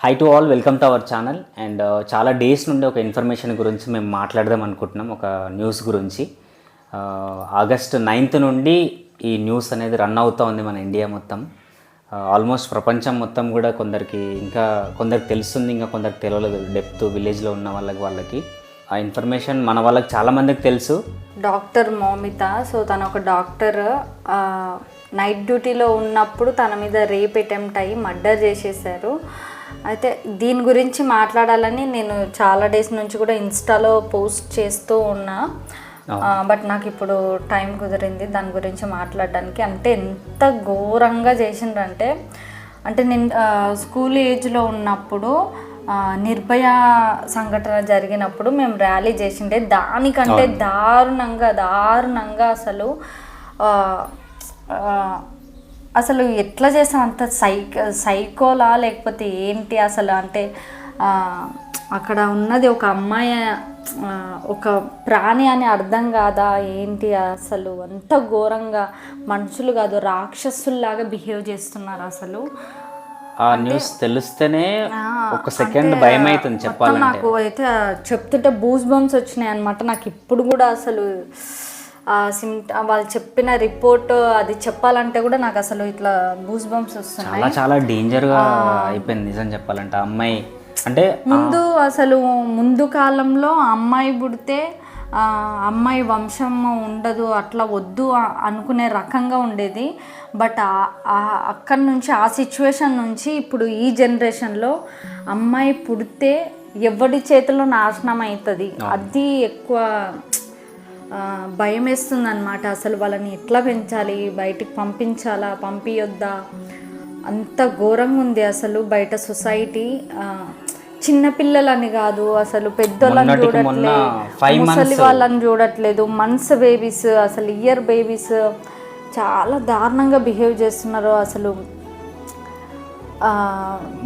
Hi to all welcome to our channel and చాలా days నుండి ఒక ఇన్ఫర్మేషన్ గురించి మేము మాట్లాడదాం అనుకుంటున్నాం ఒక న్యూస్ గురించి. Uh, ఆగస్ట్ నైన్త్ నుండి ఈ న్యూస్ అనేది రన్ అవుతూ ఉంది మన ఇండియా మొత్తం. Uh, ఆల్మోస్ట్ ప్రపంచం మొత్తం కూడా కొందరికి ఇంకా కొందరికి తెలుస్తుంది ఇంకా కొందరికి తెలియలేదు. డెప్త్ విలేజ్లో ఉన్న వాళ్ళకి వాళ్ళకి. ఆ ఇన్ఫర్మేషన్ మన వాళ్ళకి చాలామందికి తెలుసు. డాక్టర్ మోమిత సో తను ఒక డాక్టర్ నైట్ డ్యూటీలో ఉన్నప్పుడు తన మీద రేప్ అటెంప్ట్ అయ్యి మర్డర్ చేసేసారు అయితే దీని గురించి మాట్లాడాలని నేను చాలా డేస్ నుంచి కూడా ఇన్స్టాలో పోస్ట్ చేస్తూ ఉన్నా. బట్ నాకు ఇప్పుడు టైం కుదిరింది దాని గురించి మాట్లాడడానికి. అంటే ఎంత ఘోరంగా చేసిండ్రంటే అంటే నేను స్కూల్ ఏజ్లో ఉన్నప్పుడు నిర్భయ సంఘటన జరిగినప్పుడు మేము ర్యాలీ చేసిండే. దానికంటే దారుణంగా దారుణంగా అసలు అసలు ఎట్లా చేసాం అంత సైక్ సైకోలా? లేకపోతే ఏంటి అసలు? అంటే అక్కడ ఉన్నది ఒక అమ్మాయి ఒక ప్రాణి అని అర్థం కాదా? ఏంటి అసలు? అంత ఘోరంగా. మనుషులు కాదు రాక్షసుల్లాగా బిహేవ్ చేస్తున్నారు అసలు. ఆ న్యూస్ తెలిస్తేనే ఒక సెకండ్ భయం అవుతుంది మొత్తం చెప్పాలంటే. నాకు అయితే చెప్తుంటే బూస్ బంప్స్ వచ్చినాయి అనమాట నాకు ఇప్పుడు కూడా అసలు ఆ సిమ్ వాళ్ళు చెప్పిన రిపోర్ట్ అది చెప్పాలంటే కూడా నాకు అసలు ఇట్లా బూస్ బంప్స్ వస్తున్నాయి. చాలా చాలా డేంజర్గా అయిపోయింది నిజం చెప్పాలంటే అమ్మాయి. అంటే ముందు అసలు ముందు కాలంలో అమ్మాయి పుడితే అమ్మాయి వంశం ఉండదు అట్లా వద్దు అనుకునే రకంగా ఉండేది. బట్ అక్కడి నుంచి ఆ సిచ్యువేషన్ నుంచి ఇప్పుడు ఈ జనరేషన్లో అమ్మాయి పుడితే ఎవడి చేతిలో నాశనం అవుతుంది అది ఎక్కువ భయం వేస్తుంది అనమాట అసలు వాళ్ళని ఎట్లా పెంచాలి? బయటికి పంపించాలా? పంపించొద్దా అంత ఘోరంగా ఉంది అసలు బయట సొసైటీ చిన్నపిల్లలని కాదు అసలు పెద్దోళ్ళని చూడట్లేదు. ముసలి వాళ్ళని చూడట్లేదు. మంత్స్ బేబీస్ అసలు ఇయర్ బేబీస్ చాలా దారుణంగా బిహేవ్ చేస్తున్నారు అసలు.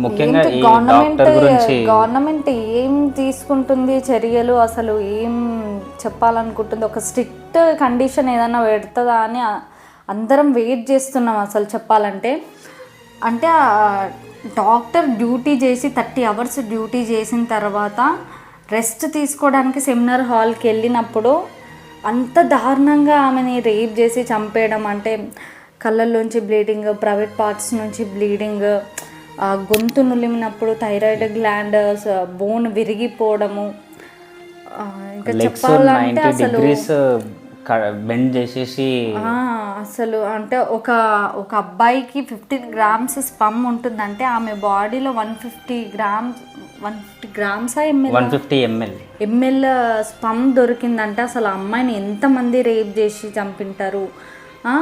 ముఖ్యంగా గవర్నమెంట్ గవర్నమెంట్ ఏం తీసుకుంటుంది చర్యలు? అసలు ఏం చెప్పాలనుకుంటుంది? ఒక స్ట్రిక్ట్ కండిషన్ ఏదైనా పెడుతుందా అని అందరం వెయిట్ చేస్తున్నాం అసలు చెప్పాలంటే. అంటే డాక్టర్ డ్యూటీ చేసి థర్టీ అవర్స్ డ్యూటీ చేసిన తర్వాత రెస్ట్ తీసుకోవడానికి సెమినార్ హాల్కి వెళ్ళినప్పుడు అంత దారుణంగా ఆమెని రేప్ చేసి చంపేయడం అంటే కళ్ళల్లోంచి బ్లీడింగ్ ప్రైవేట్ పార్ట్స్ నుంచి బ్లీడింగ్ గొంతు నులిమినప్పుడు థైరాయిడ్ గ్లాండ్ బోన్ విరిగిపోవడము. ఇంకా చెప్పాలంటే అసలు బెండ్ చేసేసి అసలు అంటే ఒక ఒక అబ్బాయికి ఫిఫ్టీన్ గ్రామ్స్ స్పమ్ ఉంటుందంటే ఆమె బాడీలో one fifty grams one fifty grams ML? One fifty ML. ML sperm దొరికిందంటే అసలు ఆ అమ్మాయిని ఎంతమంది రేప్ చేసి చంపింటారు? ఆ,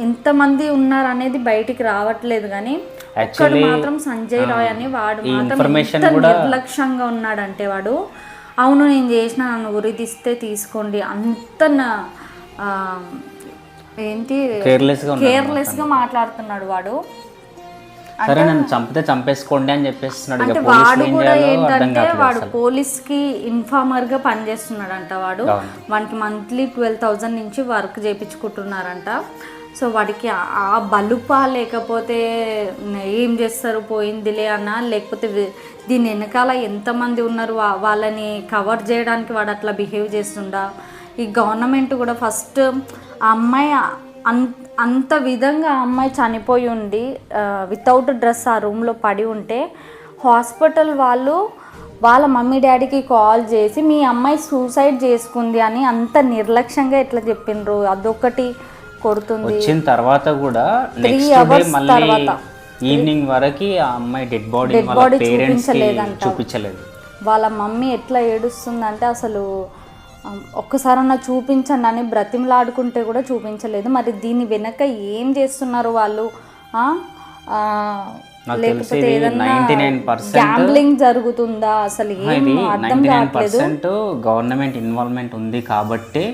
ఎంతమంది ఉన్నారు అనేది బయటికి రావట్లేదు కానీ ఒక్కడు మాత్రం సంజయ్ రాయ్ అని వాడు మాత్రం నిర్లక్ష్యంగా ఉన్నాడంటే వాడు అవును నేను చేసిన నన్ను ఉరిదిస్తే తీసుకోండి. అంత ఏంటి? కేర్లెస్గా మాట్లాడుతున్నాడు వాడు. సరే నన్ను చంపితే చంపేసుకోండి అని చెప్పేస్తున్నాడు. అంటే వాడు కూడా ఏంటంటే వాడు అసలు. పోలీస్కి ఇన్ఫార్మర్గా పనిచేస్తున్నాడంట వాడు. వానికి మంత్లీ ట్వెల్వ్ థౌజండ్ నుంచి వర్క్ చేయించుకుంటున్నారంట. సో వాడికి ఆ- బలుపా లేకపోతే ఏం చేస్తారు పోయిందిలే అన్న లేకపోతే దీని వెనకాల ఎంతమంది ఉన్నారు? వా- వాళ్ళని కవర్ చేయడానికి వాడు అట్లా బిహేవ్ చేస్తుండా? ఈ గవర్నమెంట్ కూడా ఫస్ట్ ఆ అమ్మాయి అంత అంత విధంగా ఆ అమ్మాయి చనిపోయి ఉండి వితౌట్ డ్రెస్ ఆ రూమ్లో పడి ఉంటే హాస్పిటల్ వాళ్ళు వాళ్ళ మమ్మీ డాడీకి కాల్ చేసి మీ అమ్మాయి సూసైడ్ చేసుకుంది అని అంత నిర్లక్ష్యంగా ఎట్లా చెప్పిండ్రు అదొకటి కొడుతుంది. వచ్చిన తర్వాత కూడా నెక్స్ట్ డే మళ్ళీ. ఈవినింగ్ వరకు ఆ అమ్మాయి డెడ్ బాడీ వాళ్ళ body పేరెంట్స్. చూపించలేదు. వాళ్ళ మమ్మీ ఎట్లా ఏడుస్తుందంటే అసలు ఒక్కసారన్నా చూపించండి అని బ్రతిమలాడుకుంటే కూడా చూపించలేదు. మరి దీని వెనక ఏం చేస్తున్నారు వాళ్ళు? లేకపోతే తెలిసి ఇది ఏదన్నా 99% గ్యాంబ్లింగ్ జరుగుతుందా? అసలు ఏం అర్థం కావట్లేదు. గవర్నమెంట్ ఇన్వాల్వ్మెంట్ ఉంది కాబట్టి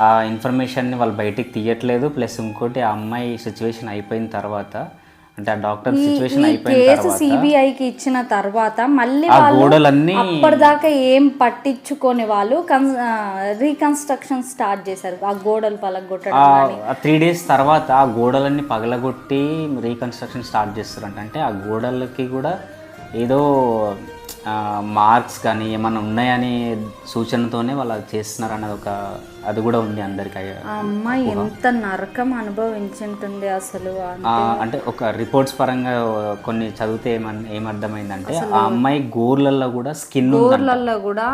ఆ ఇన్ఫర్మేషన్ని వాళ్ళు బయటికి తీయట్లేదు. ప్లస్ ఇంకోటి ఆ అమ్మాయి సిచ్యువేషన్ అయిపోయిన తర్వాత అంటే ఆ డాక్టర్ సిచ్యువేషన్ అయిపోయిన కేసు తర్వాత సిబిఐకి ఇచ్చిన తర్వాత మళ్ళీ ఆ వాళ్ళు గోడలన్నీ అప్పటిదాకా ఏం పట్టించుకొని వాళ్ళు రీకన్స్ట్రక్షన్ స్టార్ట్ చేశారు. ఆ గోడలు పలగొట్టడం కానీ. ఆ త్రీ డేస్ తర్వాత ఆ గోడలన్నీ పగలగొట్టి రీకన్స్ట్రక్షన్ స్టార్ట్ చేస్తారంట. అంటే ఆ గోడలకి కూడా ఏదో మార్క్స్ కానీ ఏమన్నా ఉన్నాయని సూచనతోనే వాళ్ళు అది చేస్తున్నారు అన్నది ఒక అది కూడా ఉంది అందరికి అమ్మాయి ఎంత నరకం అనుభవించుంటుంది అసలు అంటే. ఒక రిపోర్ట్స్ పరంగా కొన్ని చదివితే ఏమర్థమైందంటే ఆ అమ్మాయి గోర్లలో కూడా స్కిన్ ఊర్లలో కూడా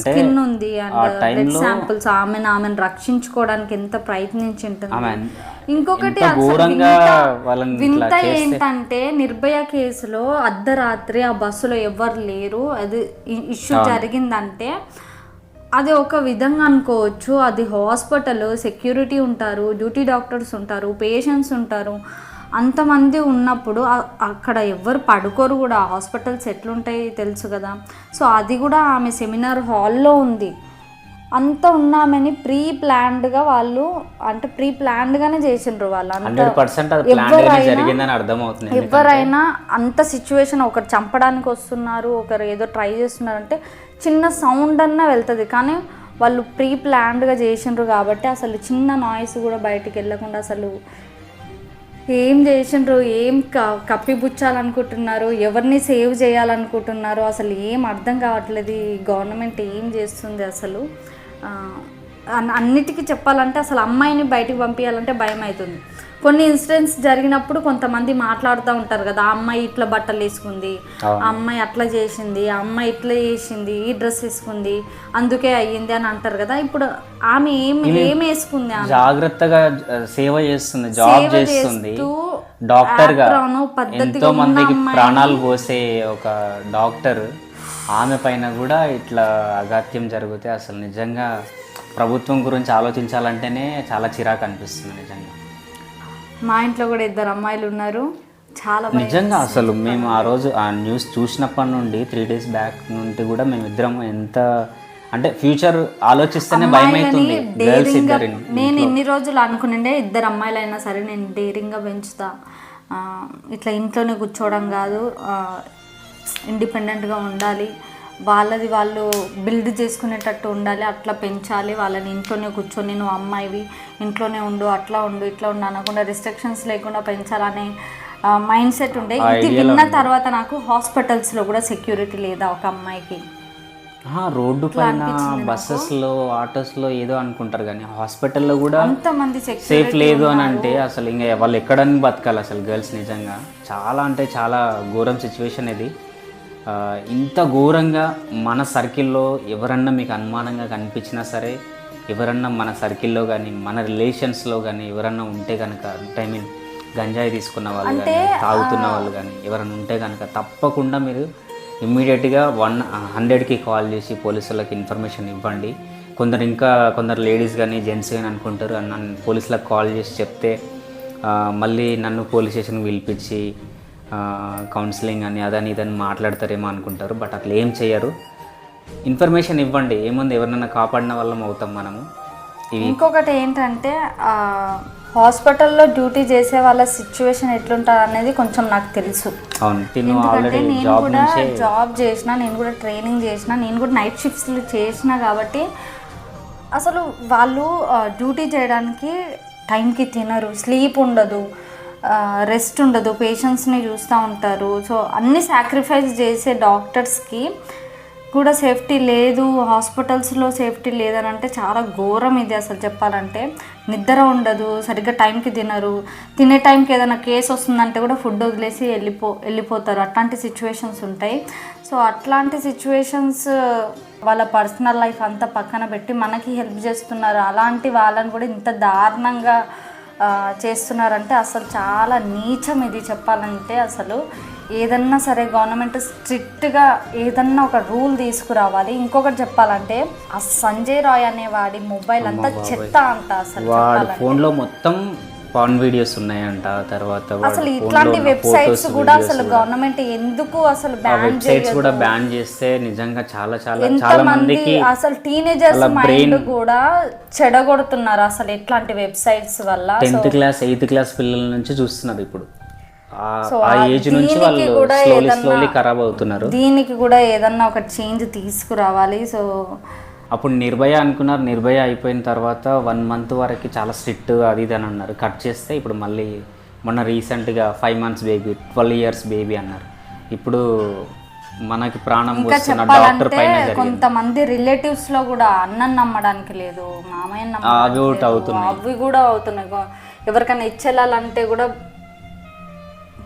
స్కిన్ ఉంది అండ్ శాంపుల్స్ ఆమెను ఆమెను రక్షించుకోవడానికి ఎంత ప్రయత్నించి ఉంటుంది ఆమె ఇంకొకటి వింత ఏంటంటే నిర్భయ కేసులో అర్ధరాత్రి ఆ బస్సులో ఎవరు లేరు. అది ఇష్యూ జరిగిందంటే అది ఒక విధంగా అనుకోవచ్చు. అది హాస్పిటల్ సెక్యూరిటీ ఉంటారు డ్యూటీ డాక్టర్స్ ఉంటారు పేషెంట్స్ ఉంటారు. అంతమంది ఉన్నప్పుడు అక్కడ ఎవ్వరు పడుకోరు కూడా. హాస్పిటల్స్ ఎట్లుంటాయి తెలుసు కదా. సో అది కూడా ఆమె సెమినార్ హాల్లో ఉంది. అంత ఉన్నామని ప్రీ ప్లాన్డ్గా వాళ్ళు అంటే ప్రీ ప్లాన్డ్గానే చేసిండ్రు వాళ్ళు. అర్థమవుతుంది ఎవరైనా అంత సిచ్యువేషన్ ఒకరు చంపడానికి వస్తున్నారు ఒకరు ఏదో ట్రై చేస్తున్నారు అంటే చిన్న సౌండ్ అన్నా వెళ్తుంది. కానీ వాళ్ళు ప్రీ ప్లాన్డ్గా చేసిండ్రు కాబట్టి అసలు చిన్న నాయిస్ కూడా బయటికి వెళ్ళకుండా అసలు ఏం చేసిండ్రు? ఏం క కప్పిపుచ్చాలనుకుంటున్నారు ఎవరిని సేవ్ చేయాలనుకుంటున్నారు? అసలు ఏం అర్థం కావట్లేదు. ఈ గవర్నమెంట్ ఏం చేస్తుంది అసలు? అన్నిటికీ చెప్పాలంటే అసలు అమ్మాయిని బయటికి పంపించాలంటే భయం అవుతుంది కొన్ని ఇన్సిడెంట్స్ జరిగినప్పుడు కొంతమంది మాట్లాడుతూ ఉంటారు కదా ఆ అమ్మాయి ఇట్లా బట్టలు వేసుకుంది ఆ అమ్మాయి అట్లా చేసింది ఆ అమ్మాయి ఇట్లా చేసింది ఈ డ్రెస్ వేసుకుంది అందుకే అయ్యింది అని అంటారు కదా. ఇప్పుడు ఆమె ఏం ఏం వేసుకుంది ఆమె? జాగ్రత్తగా సేవ చేస్తుంది జాబ్ చేస్తుంది. చేస్తూ డాక్టర్గా ఎంతో మందికి ప్రాణాలు పోసే ఒక డాక్టర్ ఆమె పైన కూడా ఇట్లా అగాత్యం జరిగితే అసలు నిజంగా ప్రభుత్వం గురించి ఆలోచించాలంటేనే చాలా చిరాకు అనిపిస్తుంది నిజంగా. మా ఇంట్లో కూడా ఇద్దరు అమ్మాయిలు ఉన్నారు. చాలా. నిజంగా అసలు మేము ఆ రోజు ఆ న్యూస్ చూసినప్పటి నుండి త్రీ డేస్ బ్యాక్ నుండి కూడా మేము ఇద్దరం ఎంత అంటే ఫ్యూచర్ ఆలోచిస్తేనే భయం అవుతుంది. గర్ల్స్ నేను ఎన్ని రోజులు అనుకునిండే ఇద్దరు అమ్మాయిలైనా సరే నేను డేరింగ్గా పెంచుతా. ఇట్లా ఇంట్లోనే కూర్చోవడం కాదు ఇండిపెండెంట్గా ఉండాలి. వాళ్ళది వాళ్ళు బిల్డ్ చేసుకునేటట్టు ఉండాలి అట్లా పెంచాలి. వాళ్ళని ఇంట్లోనే కూర్చొని నువ్వు అమ్మాయివి ఇంట్లోనే ఉండు అట్లా ఉండు ఇట్లా ఉండు అనకుండా రిస్ట్రిక్షన్స్ లేకుండా పెంచాలనే మైండ్ సెట్ ఉండే. ఇది విన్న తర్వాత నాకు హాస్పిటల్స్లో కూడా సెక్యూరిటీ లేదా ఒక అమ్మాయికి. రోడ్డు పైన బస్సెస్లో ఆటోస్లో ఏదో అనుకుంటారు కానీ హాస్పిటల్లో కూడా అంతమంది సేఫ్ లేదు అని అంటే అసలు ఇంకా వాళ్ళు ఎక్కడని బతకాలి అసలు గర్ల్స్ నిజంగా. చాలా అంటే చాలా ఘోరం సిచ్యువేషన్ ఇది. ఇంత ఘోరంగా మన సర్కిల్లో ఎవరన్నా మీకు అనుమానంగా కనిపించినా సరే ఎవరన్నా మన సర్కిల్లో కానీ మన రిలేషన్స్లో కానీ ఎవరన్నా ఉంటే కనుక ఐ మీన్ గంజాయి తీసుకున్న వాళ్ళు కానీ తాగుతున్న వాళ్ళు కానీ ఎవరైనా ఉంటే కనుక తప్పకుండా మీరు ఇమ్మీడియట్గా వన్ హండ్రెడ్కి కాల్ చేసి పోలీసులకు ఇన్ఫర్మేషన్ ఇవ్వండి. కొందరు ఇంకా కొందరు లేడీస్ కానీ జెంట్స్ కానీ అనుకుంటారు "అన్న, నేను పోలీసులకు కాల్ చేసి చెప్తే మళ్ళీ నన్ను పోలీస్ స్టేషన్కి పిలిపించి కౌన్సిలింగ్ అని అదని ఇదని మాట్లాడతారేమో అనుకుంటారు బట్ అట్లా ఏం చేయరు. ఇన్ఫర్మేషన్ ఇవ్వండి ఏముంది ఎవరినైనా కాపాడిన వాళ్ళం అవుతాం మనము. ఇంకొకటి ఏంటంటే హాస్పిటల్లో డ్యూటీ చేసే వాళ్ళ సిచ్యువేషన్ ఎట్లుంటుంది అనేది కొంచెం నాకు తెలుసు. ఎందుకంటే నేను జాబ్ కూడా జాబ్ చేసిన నేను కూడా ట్రైనింగ్ చేసిన నేను కూడా నైట్ షిఫ్ట్స్లు చేసిన కాబట్టి అసలు వాళ్ళు డ్యూటీ చేయడానికి టైంకి తినరు స్లీప్ ఉండదు. రెస్ట్ ఉండదు పేషెంట్స్ని చూస్తూ ఉంటారు. సో అన్ని సాక్రిఫైస్ చేసే డాక్టర్స్కి కూడా సేఫ్టీ లేదు హాస్పిటల్స్లో సేఫ్టీ లేదని అంటే చాలా ఘోరం ఇది అసలు చెప్పాలంటే. నిద్ర ఉండదు సరిగ్గా టైంకి తినరు. తినే టైంకి ఏదైనా కేసు వస్తుందంటే కూడా ఫుడ్ వదిలేసి వెళ్ళిపో వెళ్ళిపోతారు. అట్లాంటి సిచ్యువేషన్స్ ఉంటాయి. సో అట్లాంటి సిచ్యువేషన్స్ వాళ్ళ పర్సనల్ లైఫ్ అంతా పక్కన పెట్టి మనకి హెల్ప్ చేస్తున్నారు. అలాంటి వాళ్ళని కూడా ఇంత దారుణంగా చేస్తున్నారంటే అసలు చాలా నీచం ఇది చెప్పాలంటే అసలు. ఏదన్నా సరే గవర్నమెంట్ స్ట్రిక్ట్గా ఏదన్నా ఒక రూల్ తీసుకురావాలి. ఇంకొకటి చెప్పాలంటే ఆ సంజయ్ రాయ్ అనే వాడి మొబైల్ అంతా చెత్త అంట అసలు వాడి ఫోన్లో మొత్తం పాన్ వీడియోస్ ఉన్నాయంట తర్వాత అసలు ఇట్లాంటి వెబ్సైట్స్ కూడా అసలు. గవర్నమెంట్ ఎందుకు అసలు బ్యాన్ వెబ్సైట్స్ కూడా బ్యాన్ చేస్తే నిజంగా చాలా చాలా చాలా మందికి అసలు టీనేజర్స్ మైండ్ కూడా చెడగొడుతున్నారు అసలు ఇట్లాంటి వెబ్సైట్స్ వల్ల. టెన్త్ క్లాస్ ఎయిత్ క్లాస్ పిల్లల నుంచి చూస్తున్నారు ఇప్పుడు. ఆ- ఏజ్ నుంచి వాళ్ళు స్లోలీ స్లోలీ ఖరాబ్ అవుతున్నారు. దీనికి కూడా ఏదన్నా ఒక చేంజ్ తీసుకురావాలి. సో అప్పుడు నిర్భయ అనుకున్నారు. నిర్భయ అయిపోయిన తర్వాత వన్ మంత్ వరకు చాలా స్ట్రిక్ట్ అది ఇది అని అన్నారు. కట్ చేస్తే ఇప్పుడు మళ్ళీ మొన్న రీసెంట్గా five months baby twelve years baby అన్నారు. ఇప్పుడు మనకి ప్రాణం వస్తున్న డాక్టర్ పైన కొంతమంది రిలేటివ్స్లో కూడా అన్నం నమ్మడానికి లేదు మామయ్య అవుతున్నాయి. అవి కూడా అవుతున్నాయి. ఎవరికైనా ఇచ్చెళ్ళాలంటే కూడా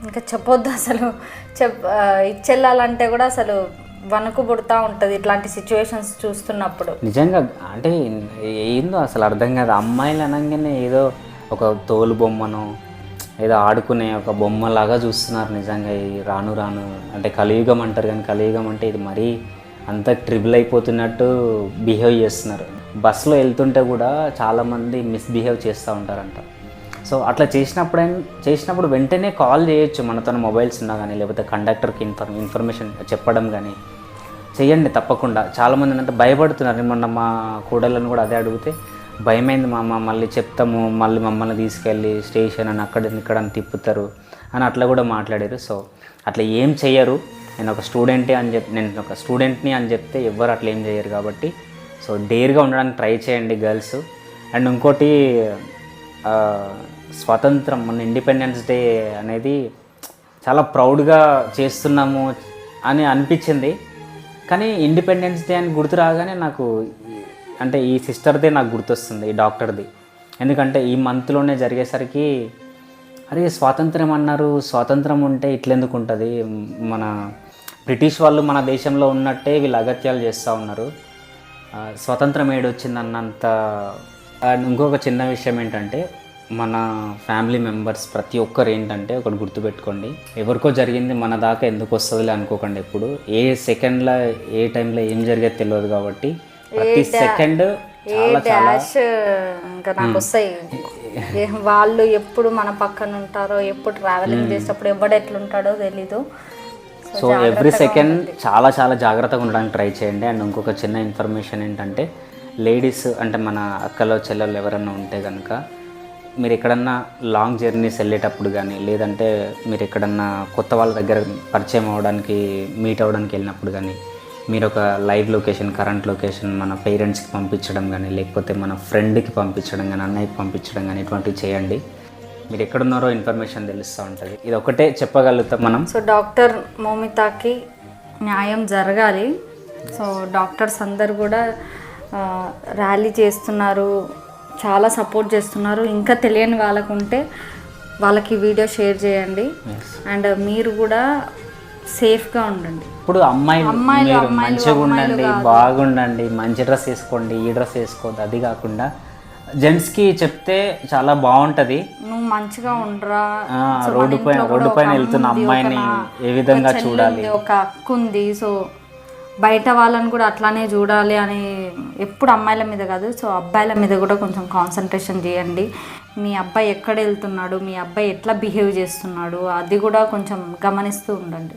ఇంకా చెప్పొద్దు అసలు. చెప్ ఇచ్చెళ్ళాలంటే కూడా అసలు వణుకుబుడుతూ ఉంటుంది ఇట్లాంటి సిచ్యువేషన్స్ చూస్తున్నప్పుడు. నిజంగా అంటే ఏందో అసలు అర్థం కాదు. అమ్మాయిలు అనగానే ఏదో ఒక తోలు బొమ్మను ఏదో ఆడుకునే ఒక బొమ్మలాగా చూస్తున్నారు నిజంగా. ఈ రాను రాను అంటే కలియుగం అంటారు కానీ కలియుగం అంటే ఇది మరీ అంత ట్రిబుల్ అయిపోతున్నట్టు బిహేవ్ చేస్తున్నారు. బస్సులో వెళ్తుంటే కూడా చాలామంది మిస్బిహేవ్ చేస్తూ ఉంటారంట. సో అట్లా చేసినప్పుడు చేసినప్పుడు వెంటనే కాల్ చేయొచ్చు మనతో మొబైల్స్ ఉన్నా కానీ లేకపోతే కండక్టర్కి ఇన్ఫర్ ఇన్ఫర్మేషన్ చెప్పడం కానీ. చేయండి తప్పకుండా. చాలామంది అంటే భయపడుతున్నారు. మొన్న మా కూడళ్ళని కూడా అదే అడిగితే భయమైంది మా అమ్మ మళ్ళీ చెప్తాము మళ్ళీ మమ్మల్ని తీసుకెళ్ళి స్టేషన్ అని అక్కడ ఇక్కడ అని తిప్పుతారు అని అట్లా కూడా మాట్లాడారు. సో అట్లా ఏం చెయ్యరు. నేను ఒక స్టూడెంటే అని చెప్ నేను ఒక స్టూడెంట్ని అని చెప్తే ఎవ్వరు అట్లా ఏం చేయరు కాబట్టి. సో డేర్గా ఉండడానికి ట్రై చేయండి గర్ల్స్. అండ్ ఇంకోటి స్వతంత్రం మన ఇండిపెండెన్స్ డే అనేది చాలా ప్రౌడ్గా చేస్తున్నాము అని అనిపించింది. కానీ ఇండిపెండెన్స్ డే అని గుర్తు రాగానే నాకు అంటే ఈ సిస్టర్దే నాకు గుర్తొస్తుంది ఈ డాక్టర్ది ఎందుకంటే ఈ మంత్లోనే జరిగేసరికి అరే స్వాతంత్రం అన్నారు స్వాతంత్రం ఉంటే ఇట్లెందుకు ఉంటుంది? మన బ్రిటిష్ వాళ్ళు మన దేశంలో ఉన్నట్టే వీళ్ళు అగత్యాలు చేస్తూ ఉన్నారు. స్వతంత్రం ఏడొచ్చిందన్నంత అన్నంత ఇంకొక చిన్న విషయం ఏంటంటే మన ఫ్యామిలీ మెంబర్స్ ప్రతి ఒక్కరు ఏంటంటే ఒకటి గుర్తుపెట్టుకోండి. ఎవరికో జరిగింది మన దాకా ఎందుకు వస్తుందిలే అనుకోకండి ఎప్పుడు. ఏ సెకండ్లో ఏ టైంలో ఏం జరిగేది తెలియదు కాబట్టి ప్రతి సెకండ్ ఏ డాష్ ఇంకా నాకు వస్తాయి. ఏ- వాళ్ళు ఎప్పుడు మన పక్కన ఉంటారో ఎప్పుడు ట్రావెలింగ్ చేసేటప్పుడు ఎవడు ఎట్లుంటాడో తెలీదు. సో ఎవ్రీ సెకండ్ చాలా చాలా జాగ్రత్తగా ఉండడానికి ట్రై చేయండి. అండ్ ఇంకొక చిన్న ఇన్ఫర్మేషన్ ఏంటంటే లేడీస్ అంటే మన అక్కలో చెల్లెలు ఎవరన్నా ఉంటే కనుక మీరు ఎక్కడన్నా లాంగ్ జర్నీస్ వెళ్ళేటప్పుడు కానీ లేదంటే మీరు ఎక్కడన్నా కొత్త వాళ్ళ దగ్గర పరిచయం అవ్వడానికి మీట్ అవ్వడానికి వెళ్ళినప్పుడు కానీ మీరు ఒక లైవ్ లొకేషన్ కరెంట్ లొకేషన్ మన పేరెంట్స్కి పంపించడం కానీ లేకపోతే మన ఫ్రెండ్కి పంపించడం కానీ అన్నయ్యకి పంపించడం కానీ ఇటువంటివి చేయండి. మీరు ఎక్కడున్నారో ఇన్ఫర్మేషన్ తెలుస్తూ ఉంటుంది. ఇది ఒకటే చెప్పగలుగుతాం మనం. సో డాక్టర్ మోమితాకి న్యాయం జరగాలి. సో డాక్టర్స్ అందరు కూడా ర్యాలీ చేస్తున్నారు. చాలా సపోర్ట్ చేస్తున్నారు. ఇంకా తెలియని వాళ్ళకు ఉంటే వాళ్ళకి వీడియో షేర్ చేయండి. అండ్ మీరు కూడా సేఫ్గా ఉండండి. ఇప్పుడు అమ్మాయిలు మీరు మంచిగా ఉండండి. బాగుండండి మంచి డ్రెస్ వేసుకోండి ఈ డ్రెస్ వేసుకోవద్దు అది కాకుండా జెంట్స్కి చెప్తే చాలా బాగుంటుంది. నువ్వు మంచిగా ఉండరా. రోడ్డు పైన రోడ్డు పైన వెళ్తున్న అమ్మాయిని ఏ విధంగా చూడాలి? ఒక అక్క ఉంది సో బయట వాళ్ళని కూడా అట్లానే చూడాలి అని ఎప్పుడు అమ్మాయిల మీద కాదు సో అబ్బాయిల మీద కూడా కొంచెం కాన్సన్ట్రేషన్ చేయండి. మీ అబ్బాయి ఎక్కడ వెళ్తున్నాడు మీ అబ్బాయి ఎట్లా బిహేవ్ చేస్తున్నాడు అది కూడా కొంచెం గమనిస్తూ ఉండండి.